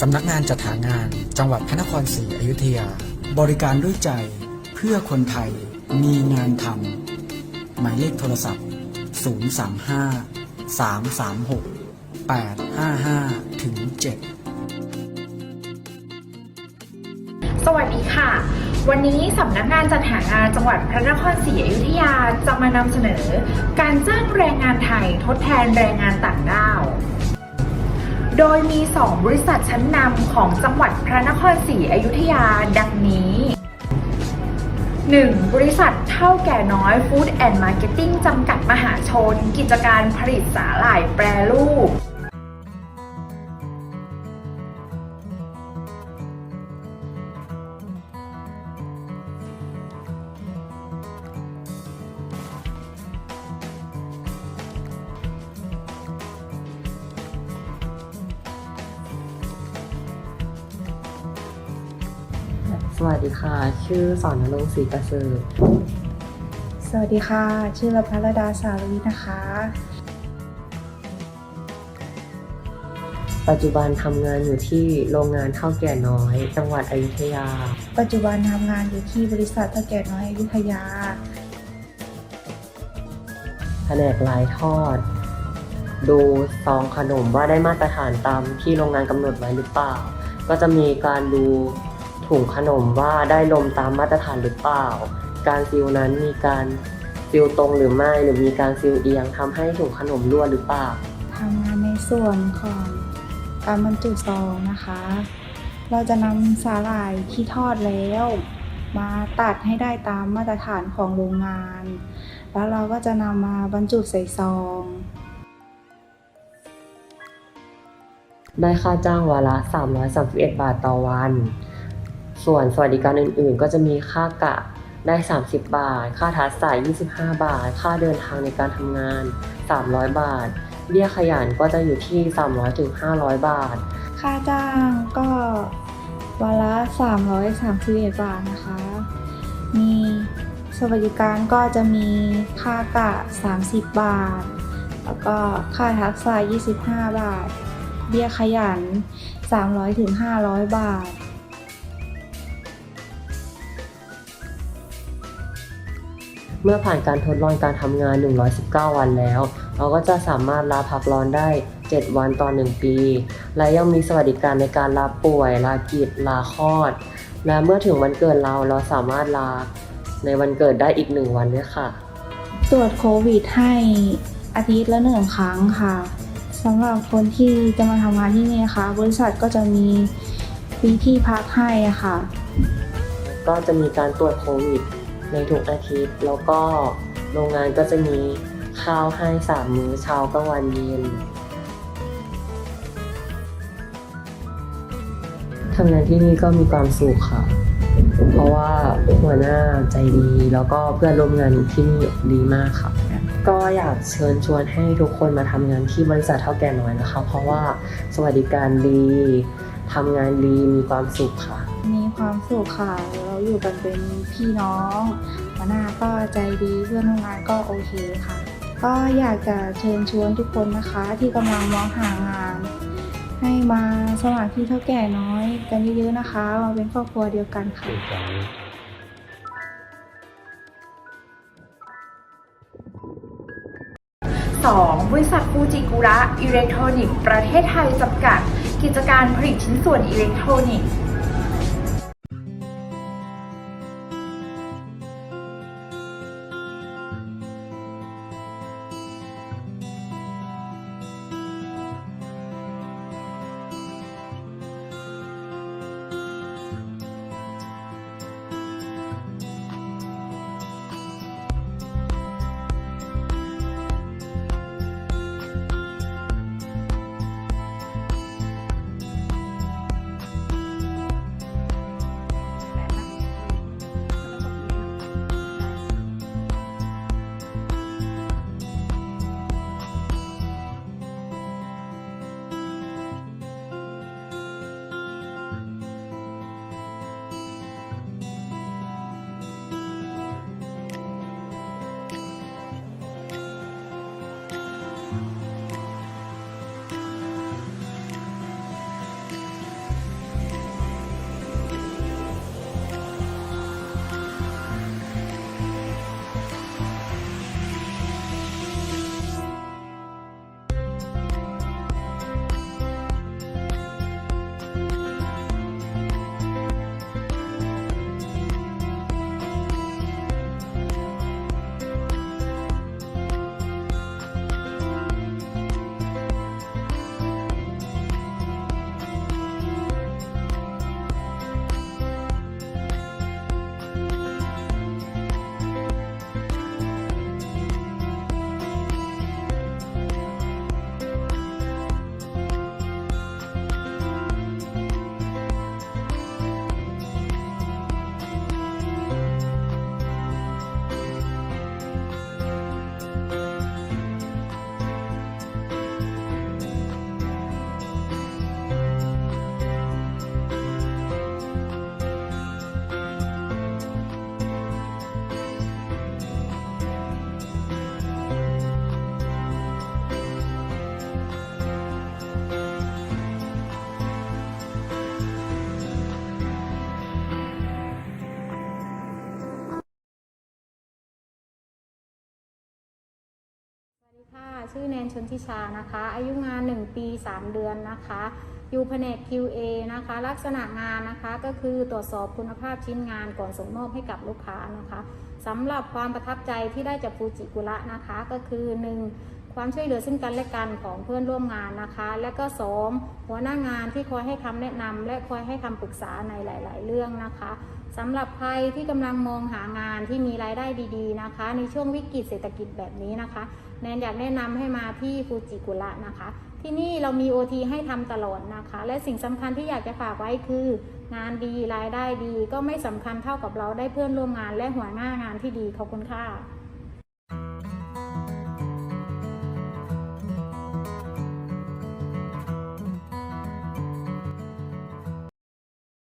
สำนักงานจัดหางาน จังหวัดพระนครศรีอยุธยา บริการด้วยใจเพื่อคนไทยมีงานทำหมายเลขโทรศัพท์ 035 336 855 ถึง 7 สวัสดีค่ะ วันนี้สำนักงานจัดหางานจังหวัดพระนครศรีอยุธยาจะมานำเสนอ การจ้างแรงงานไทยทดแทนแรงงานต่างด้าว โดยมี 2 บริษัทชั้นนำของจังหวัดพระนครศรีอยุธยาดังนี้ 1. บริษัทเท่าแก่น้อยฟู้ดแอนด์มาร์เก็ตติ้งจำกัดมหาชน กิจการผลิตสาหร่ายแปรรูป สวัสดีค่ะ ชื่อสอนนรงค์ศรีประเสริฐสวัสดีค่ะ ชื่อละพัรดาสารีนะคะ ปัจจุบันทำงานอยู่ที่โรงงานเท่าแก่น้อย จังหวัดอยุธยา ปัจจุบันทำงานอยู่ที่บริษัทเท่าแก่น้อยอยุธยา แผนกลายทอด ดูซองขนมว่าได้มาตรฐานตามที่โรงงานกำหนดไว้หรือเปล่า ก็จะมีการดู ถุงขนมว่าได้ลมตามมาตรฐานหรือเปล่า การซิลนั้นมีการซิลตรงหรือไม่หรือมีการซิลเอียงทำให้ถุงขนมรั่วหรือเปล่าทำงานในส่วนของการบรรจุซองนะคะ เราจะนำสาหร่ายที่ทอดแล้ว มาตัดให้ได้ตามมาตรฐานของโรงงาน แล้วเราก็จะนำมาบรรจุใส่ซอง ได้ค่าจ้างวันละ 331 บาทต่อวัน ส่วนสวัสดิการอื่นๆ ก็จะมีค่ากะได้ 30 บาท ค่าทัศสาย 25 บาท ค่าเดินทางในการทำงาน 300 บาท เบี้ยขยันก็จะอยู่ที่ 300ถึง500 บาท ค่าจ้างก็วันละ 331 บาทนะคะ มีสวัสดิการก็จะมีค่ากะ 30 บาท แล้วก็ค่าทักษะ25 บาท เบี้ยขยัน 300ถึง500 บาท เมื่อผ่านการทดลองการทำงาน 119 วันแล้ว เราก็จะสามารถลาพักร้อนได้ 7 วันต่อ 1 ปี และยังมีสวัสดิการในการลาป่วย ลากิจ ลาคลอด และเมื่อถึงวันเกิดเราเราสามารถลาในวันเกิดได้อีก 1 วันด้วยค่ะ ตรวจโควิดให้อาทิตย์ละหนึ่งครั้งค่ะสำหรับคนที่จะมาทำงานที่นี่นะคะบริษัทก็จะมีปีที่พักให้อะค่ะ ก็จะมีการตรวจโควิด ในทุกอาทิตย์ แล้วก็โรงงานก็จะมีข้าวให้สามมื้อเช้ากลางวันเย็นทำงานที่นี่ก็มีความสุขค่ะ เพราะว่าหัวหน้าใจดีแล้วก็เพื่อนร่วมงานที่นี่ดีมากค่ะก็อยากเชิญชวนให้ทุกคนมาทำงานที่บริษัทเท่าแก่น้อยนะคะ เพราะว่าสวัสดิการดีทำงานดีมีความสุขค่ะ ความสุขค่ะ เราอยู่กันเป็นพี่น้องหัวหน้าก็ใจดีเพื่อนร่วมงานก็โอเคค่ะ ก็อยากจะเชิญชวนทุกคนนะคะ ที่กำลังมองหางาน ให้มาสมัครที่เท่าแก่น้อยกันเยอะๆนะคะมาเป็นครอบครัวเดียวกันค่ะ 2. บริษัทฟูจิกุระอิเล็กทรอนิกส์ประเทศไทยจำกัด กิจการผลิตชิ้นส่วนอิเล็กทรอนิกส์ ชื่อแนนชนทิชานะคะ อายุงาน 1 ปี 3 เดือนนะคะ อยู่แผนก QA นะคะ ลักษณะงานนะคะก็คือตรวจสอบคุณภาพชิ้นงานก่อนส่งมอบให้กับลูกค้านะคะสำหรับความประทับใจที่ได้จากฟูจิกุระนะคะ ก็คือ 1. ความช่วยเหลือซึ่งกันและกันของเพื่อนร่วมงานนะคะ และก็ 2. หัวหน้างานที่คอยให้คำแนะนำและคอยให้คำปรึกษาในหลาย ๆ เรื่องนะคะ สำหรับใครที่กำลังมองหางานที่มีรายได้ดีๆนะคะ ในช่วงวิกฤตเศรษฐกิจแบบนี้นะคะ แนนอยากแนะนำให้มาที่ฟูจิกุระนะคะ ที่นี่เรามี OT ให้ทำตลอดนะคะ และสิ่งสำคัญที่อยากจะฝากไว้คือ งานดีรายได้ดีก็ไม่สำคัญเท่ากับเราได้เพื่อนร่วมงานและหัวหน้างานที่ดีขอบคุณค่ะ